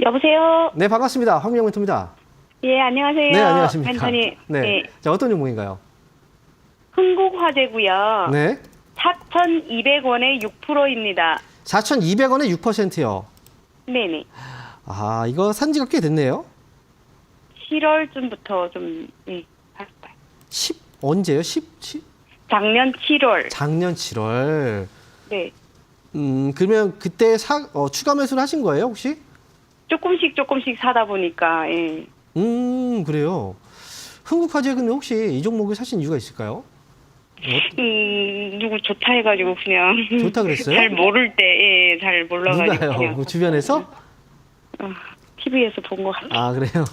여보세요? 네, 반갑습니다. 황명멘토입니다. 예, 안녕하세요. 네, 안녕하십니까. 멘토님. 네. 네. 자, 어떤 종목인가요? 흥국화재고요. 네. 4,200원에 6%입니다. 4,200원에 6%요. 네네. 아, 이거 산 지가 꽤 됐네요. 7월쯤부터 좀, 예, 봤어요. 10, 언제요? 10, 10? 작년 7월. 작년 7월. 네. 음, 그러면 그때 사, 어, 추가 매수를 하신 거예요, 혹시? 조금씩 조금씩 사다 보니까, 예. 음, 그래요. 흥국화재 근데 혹시 이 종목을 사신 이유가 있을까요? 음, 누구 좋다 해가지고 그냥. 좋다 그랬어요? 잘 모를 때, 예, 잘 몰라가지고. 누가요? 그냥. 뭐 주변에서? TV에서 본 것 같아요. 아, 그래요.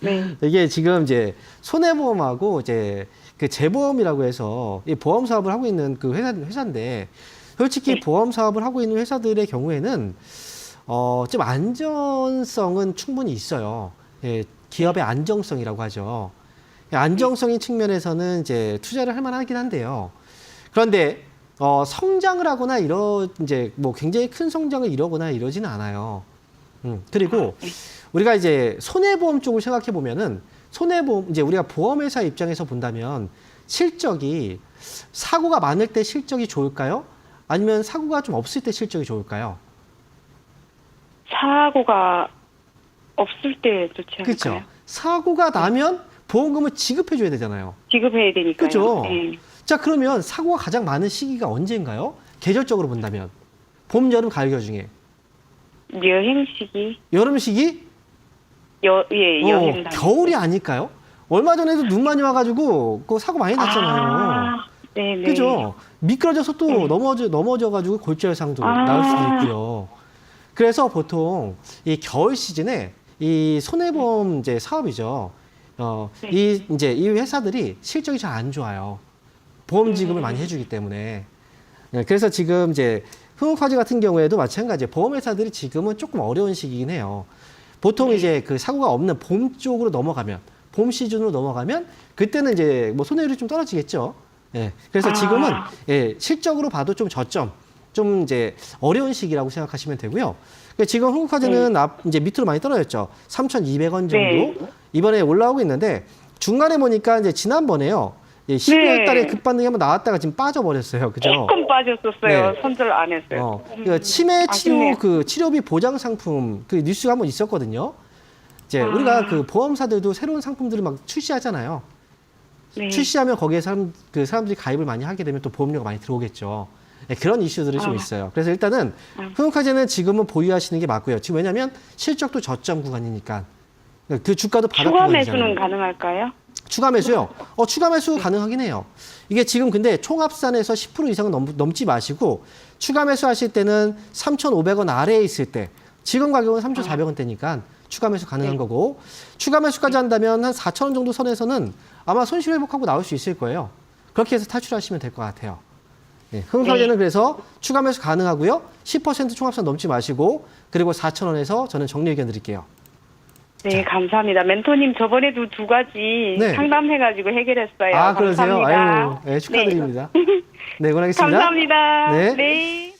네. 이게 지금 이제 손해보험하고 이제 그 재보험이라고 해서 이 보험 사업을 하고 있는 그 회사, 회사인데 솔직히 네. 보험 사업을 하고 있는 회사들의 경우에는 어, 좀 안전성은 충분히 있어요. 예, 기업의 안정성이라고 하죠. 예, 안정성인 측면에서는 이제 투자를 할 만하긴 한데요. 그런데 어, 성장을 하거나 이러 이제 뭐 굉장히 큰 성장을 이러거나 이러지는 않아요. 음, 그리고 우리가 이제 손해보험 쪽을 생각해 보면은 손해보험 이제 우리가 보험회사 입장에서 본다면 실적이 사고가 많을 때 실적이 좋을까요? 아니면 사고가 좀 없을 때 실적이 좋을까요? 사고가 없을 때 좋지 않을까요? 그렇죠. 사고가 나면 보험금을 지급해 줘야 되잖아요. 지급해야 되니까요. 그죠? 예. 자, 그러면 사고가 가장 많은 시기가 언제인가요? 계절적으로 본다면 봄, 여름, 가을, 겨울 중에 여행 시기, 여름 시기? 여, 예, 어, 여행 다니고. 겨울이 아닐까요? 얼마 전에도 눈 많이 와가지고 그 사고 많이 났잖아요. 아, 네네. 그죠? 미끄러져서 또 네. 넘어져 넘어져가지고 골절상도 아. 나올 수도 있고요. 그래서 보통 이 겨울 시즌에 이 손해보험 이제 사업이죠. 어, 네. 이 이제 이 회사들이 실적이 잘 안 좋아요. 보험 지급을 음. 많이 해주기 때문에. 네, 그래서 지금 이제 흥국화재 같은 경우에도 마찬가지예요. 보험회사들이 지금은 조금 어려운 시기긴 해요. 보통 네. 이제 그 사고가 없는 봄 쪽으로 넘어가면 봄 시즌으로 넘어가면 그때는 이제 뭐 손해율이 좀 떨어지겠죠. 예. 그래서 아. 지금은 예, 실적으로 봐도 좀 저점, 좀 이제 어려운 시기라고 생각하시면 되고요. 그러니까 지금 한국화재는 앞 이제 밑으로 많이 떨어졌죠. 3,200원 정도 네. 이번에 올라오고 있는데 중간에 보니까 이제 지난번에요. 예, 12월 네. 달에 급반등이 한번 나왔다가 지금 빠져버렸어요. 그죠? 조금 빠졌었어요. 네. 손절 안 했어요. 어, 음, 그 치매 치료 아쉽네요. 그 치료비 보장 상품 그 뉴스가 한번 있었거든요. 이제 아. 우리가 그 보험사들도 새로운 상품들을 막 출시하잖아요. 네. 출시하면 거기에 사람 그 사람들이 가입을 많이 하게 되면 또 보험료가 많이 들어오겠죠. 네, 그런 이슈들이 좀 아. 있어요. 그래서 일단은 아. 흥국화재는 지금은 보유하시는 게 맞고요. 지금 왜냐하면 실적도 저점 구간이니까 그 주가도 바닥 추가 구간이잖아요. 매수는 가능할까요? 추가 매수요? 어, 추가 매수 가능하긴 해요. 이게 지금 근데 총합산에서 10% 이상은 넘, 넘지 마시고 추가 매수 하실 때는 3,500원 아래에 있을 때 지금 가격은 3,400원대니까 추가 매수 가능한 네. 거고 추가 매수까지 한다면 한 4,000원 정도 선에서는 아마 손실 회복하고 나올 수 있을 거예요. 그렇게 해서 탈출하시면 될 것 같아요. 네, 흥사제는 그래서 추가 매수 가능하고요. 10% 총합산 넘지 마시고 그리고 4,000원에서 저는 정리 의견 드릴게요. 네, 감사합니다. 멘토님 저번에도 두 가지 네. 상담해가지고 해결했어요. 아, 그러세요? 감사합니다. 아유, 네, 축하드립니다. 네, 응원하겠습니다. 감사합니다. 네. 네.